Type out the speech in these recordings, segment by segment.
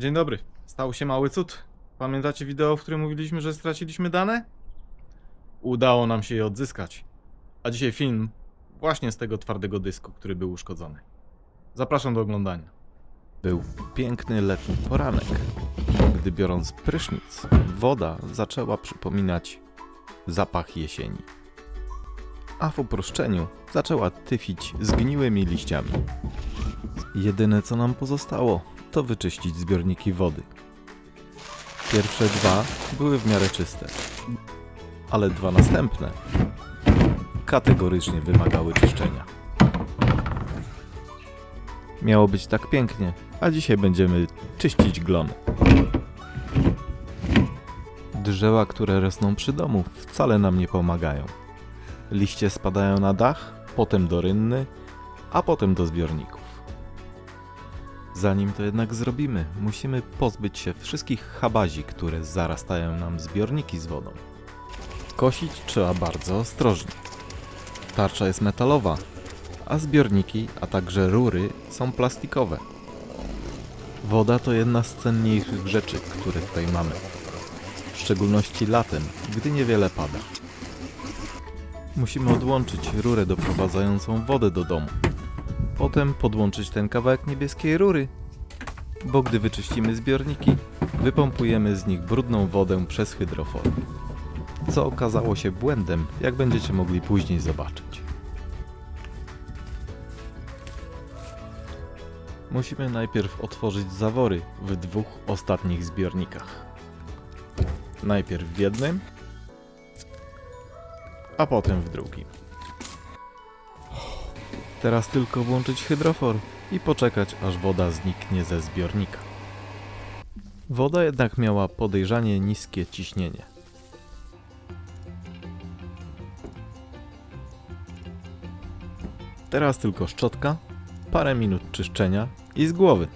Dzień dobry. Stał się mały cud. Pamiętacie wideo, w którym mówiliśmy, że straciliśmy dane? Udało nam się je odzyskać. A dzisiaj film właśnie z tego twardego dysku, który był uszkodzony. Zapraszam do oglądania. Był piękny letni poranek, gdy biorąc prysznic, woda zaczęła przypominać zapach jesieni. A w uproszczeniu zaczęła tyfić zgniłymi liściami. Jedyne co nam pozostało, to wyczyścić zbiorniki wody. Pierwsze dwa były w miarę czyste, ale dwa następne kategorycznie wymagały czyszczenia. Miało być tak pięknie, a dzisiaj będziemy czyścić glony. Drzewa, które rosną przy domu, wcale nam nie pomagają. Liście spadają na dach, potem do rynny, a potem do zbiorników. Zanim to jednak zrobimy, musimy pozbyć się wszystkich chabazi, które zarastają nam zbiorniki z wodą. Kosić trzeba bardzo ostrożnie. Tarcza jest metalowa, a zbiorniki, a także rury są plastikowe. Woda to jedna z cenniejszych rzeczy, które tutaj mamy. W szczególności latem, gdy niewiele pada. Musimy odłączyć rurę doprowadzającą wodę do domu. Potem podłączyć ten kawałek niebieskiej rury, bo gdy wyczyścimy zbiorniki, wypompujemy z nich brudną wodę przez hydrofor. Co okazało się błędem, jak będziecie mogli później zobaczyć. Musimy najpierw otworzyć zawory w dwóch ostatnich zbiornikach. Najpierw w jednym, a potem w drugim. Teraz tylko włączyć hydrofor i poczekać, aż woda zniknie ze zbiornika. Woda jednak miała podejrzanie niskie ciśnienie. Teraz tylko szczotka, parę minut czyszczenia i z głowy.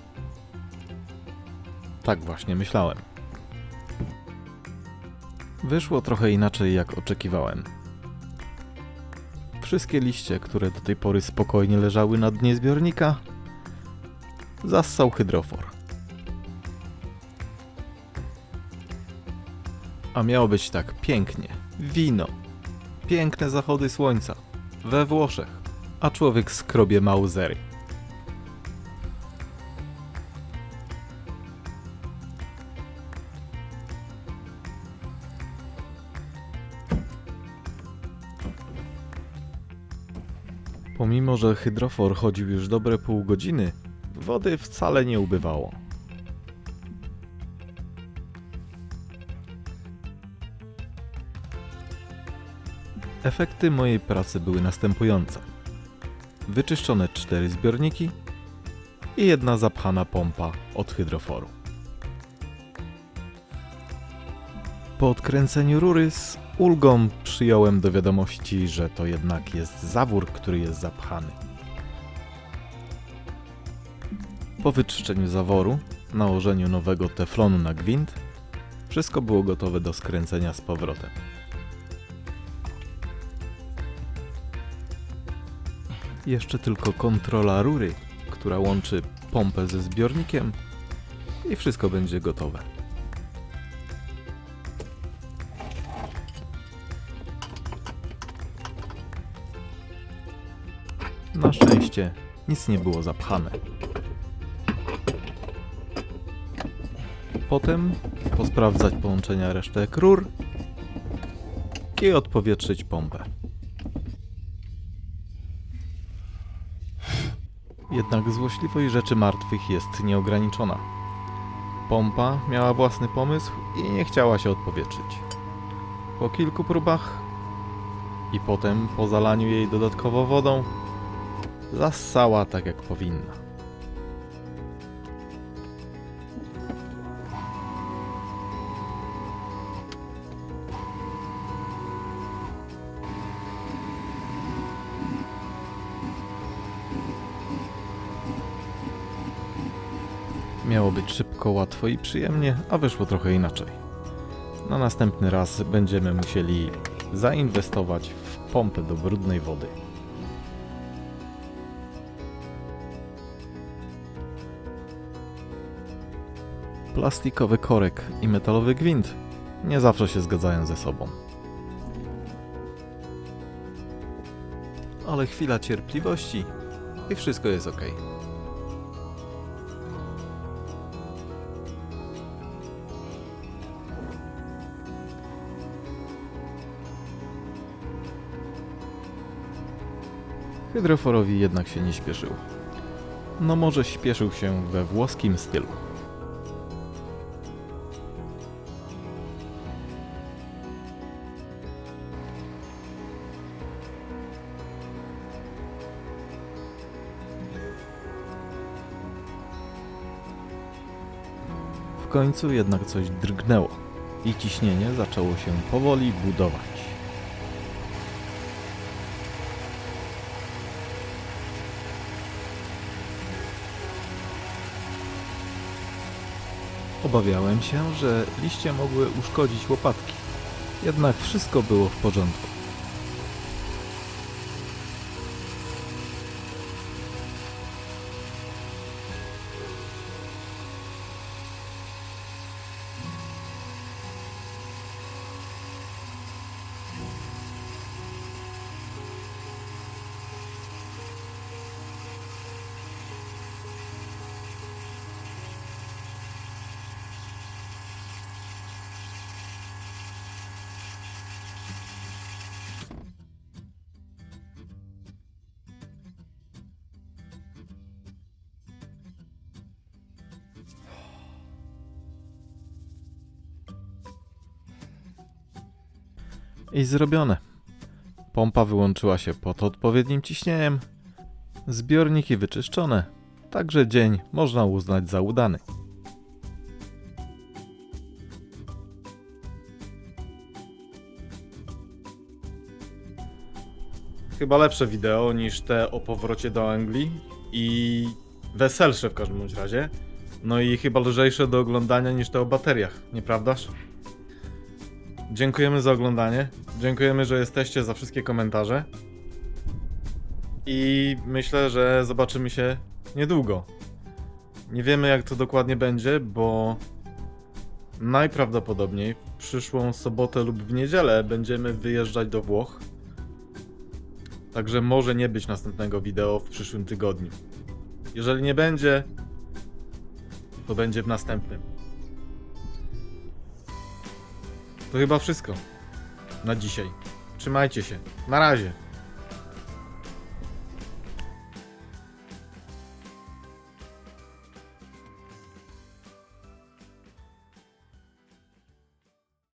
Tak właśnie myślałem. Wyszło trochę inaczej jak oczekiwałem. Wszystkie liście, które do tej pory spokojnie leżały na dnie zbiornika, zassał hydrofor. A miało być tak pięknie. Wino. Piękne zachody słońca. We Włoszech. A człowiek skrobie mauzery. Pomimo, że hydrofor chodził już dobre pół godziny, wody wcale nie ubywało. Efekty mojej pracy były następujące. Wyczyszczone cztery zbiorniki i jedna zapchana pompa od hydroforu. Po odkręceniu rury z ulgą przyjąłem do wiadomości, że to jednak jest zawór, który jest zapchany. Po wyczyszczeniu zaworu, nałożeniu nowego teflonu na gwint, wszystko było gotowe do skręcenia z powrotem. Jeszcze tylko kontrola rury, która łączy pompę ze zbiornikiem i wszystko będzie gotowe. Na szczęście nic nie było zapchane. Potem posprawdzać połączenia resztek rur i odpowietrzyć pompę. Jednak złośliwość rzeczy martwych jest nieograniczona. Pompa miała własny pomysł i nie chciała się odpowietrzyć. Po kilku próbach i potem po zalaniu jej dodatkowo wodą, zassała tak jak powinna. Miało być szybko, łatwo i przyjemnie, a wyszło trochę inaczej. Na następny raz będziemy musieli zainwestować w pompę do brudnej wody. Plastikowy korek i metalowy gwint nie zawsze się zgadzają ze sobą. Ale chwila cierpliwości i wszystko jest ok. Hydroforowi jednak się nie śpieszył. No może śpieszył się we włoskim stylu. Końcu jednak coś drgnęło i ciśnienie zaczęło się powoli budować. Obawiałem się, że liście mogły uszkodzić łopatki. Jednak wszystko było w porządku. I zrobione. Pompa wyłączyła się pod odpowiednim ciśnieniem. Zbiorniki wyczyszczone. Także dzień można uznać za udany. Chyba lepsze wideo niż te o powrocie do Anglii i weselsze w każdym razie. No i chyba lżejsze do oglądania niż te o bateriach, nieprawdaż? Dziękujemy za oglądanie. Dziękujemy, że jesteście za wszystkie komentarze. I myślę, że zobaczymy się niedługo. Nie wiemy, jak to dokładnie będzie, bo najprawdopodobniej w przyszłą sobotę lub w niedzielę będziemy wyjeżdżać do Włoch. Także może nie być następnego wideo w przyszłym tygodniu. Jeżeli nie będzie, to będzie w następnym. To chyba wszystko na dzisiaj. Trzymajcie się. Na razie.